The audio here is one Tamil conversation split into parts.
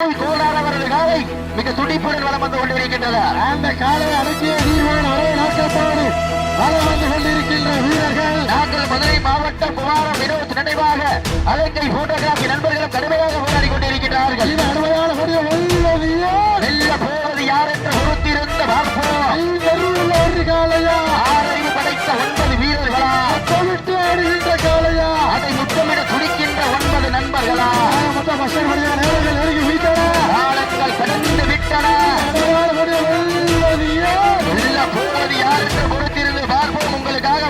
கோலாரவரது காலை மிக துடிப்புடன் வளம் வந்து கொண்டிருக்கின்றன அந்த காலை அடக்கிய நீர்வான ஒரே நோக்கத்தோடு வலம் வந்து கொண்டிருக்கின்ற வீரர்கள் நாங்கள் மதுரை மாவட்டம் குமாரம் வினோத் நினைவாக அலங்கை போட்டோகிராபி நண்பர்களும் கடுமையாக போராடி கொண்டிருக்கிறார்கள்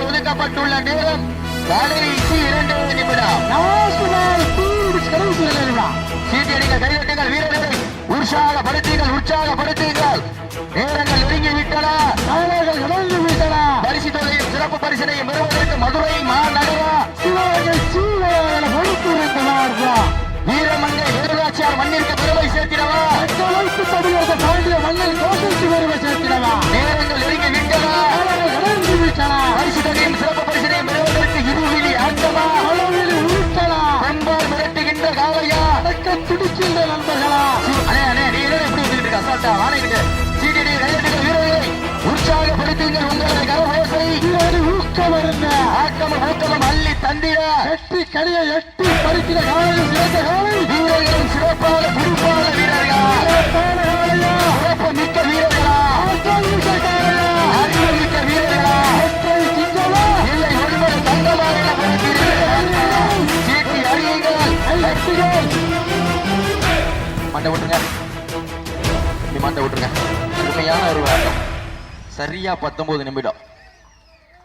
ஒதுக்கப்பட்டுள்ள நேரம் கடைசி இரண்டு நிமிடம் சீட்டியடிகள் கைதட்டுங்கள் வீரர்களை உற்சாகப்படுத்துங்கள் உற்சாகப்படுத்துங்கள் நேரங்கள் நெருங்கி விட்டன காளைகள் கடந்து பரிசு தொகையும் சிறப்பு பரிசினையும் பெறுவதற்கு மதுரை மாநகரா சிவகங்கை சீவையான பொறுப்பு வீரமங்கை வேலுநாச்சியார் மண்ணிற்கு பெருமை சேர்த்திடவா? அச்சலைத்து தடுக்கிறத தாண்டிய மண்ணில் கோஷித்து வருவ சேர்க்கிறவா நேரங்கள் நெருங்கி விட்டன காளைகள் கடந்து வீட்டன சிறப்பு பரிசினையும் பெறுவதற்கு இருவிழி ஆண்டமா அளவில் உருட்டலா? பெண்பால் மிரட்டுகின்ற காளையா? அடக்க துடிக்கின்ற நண்பர்களா? அண்ணே அண்ணே நீ என்ன எப்படி வந்துட்டு அசால்ட்டா வீரர்களை உற்சாகப்படுத்துங்கள் உங்களது ஆக்கமும் ஊக்கமும் அள்ளி தந்திட. எட்டி கனியை எட்டி பறிக்கிற காலையில் சேர்ந்த காலை மண்டை விட்டுருங்க. மண்டை விட்டுருங்க. அருமையான ஒரு ஆட்டம் சரியா பத்தொன்பது நிமிடம்.